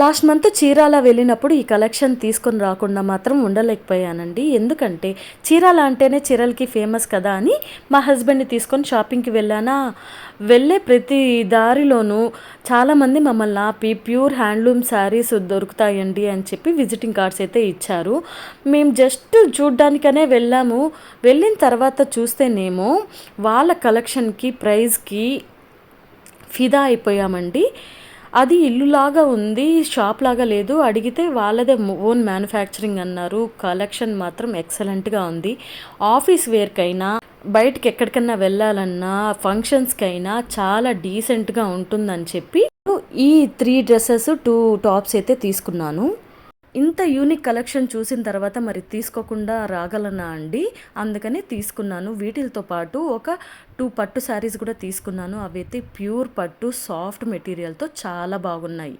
Last month Chirala వెళ్ళినప్పుడు ఈ collection తీసుకొని రాకుండా మాత్రం ఉండలేకపోయానండి. ఎందుకంటే చీరాల అంటేనే చీరలకి ఫేమస్ కదా అని మా హస్బెండ్ని తీసుకొని షాపింగ్కి వెళ్ళానా? వెళ్ళే ప్రతి దారిలోనూ చాలామంది మమ్మల్ని ఆపి ప్యూర్ హ్యాండ్లూమ్ శారీస్ దొరుకుతాయండి అని చెప్పి విజిటింగ్ కార్డ్స్ అయితే ఇచ్చారు. మేము జస్ట్ చూడ్డానికనే వెళ్ళాము. వెళ్ళిన తర్వాత చూస్తేనేమో వాళ్ళ కలెక్షన్కి ప్రైస్కి ఫిదా అయిపోయామండి. అది ఇల్లులాగా ఉంది షాప్ లాగా లేదు. అడిగితే వాళ్ళదే ఓన్ మ్యానుఫ్యాక్చరింగ్ అన్నారు. కలెక్షన్ మాత్రం ఎక్సలెంట్గా ఉంది. ఆఫీస్ వేర్కైనా బయటికి ఎక్కడికైనా వెళ్ళాలన్నా ఫంక్షన్స్కైనా చాలా డీసెంట్గా ఉంటుందని చెప్పి ఈ త్రీ డ్రెస్సెస్ టూ టాప్స్ అయితే తీసుకున్నాను. ఇంత యూనిక్ కలెక్షన్ చూసిన తర్వాత మరి తీసుకోకుండా రాగలనా అండి? అందుకని తీసుకున్నాను. వీటితో పాటు ఒక టూ పట్టు శారీస్ కూడా తీసుకున్నాను. అవి అయితే ప్యూర్ పట్టు సాఫ్ట్ మెటీరియల్తో చాలా బాగున్నాయి.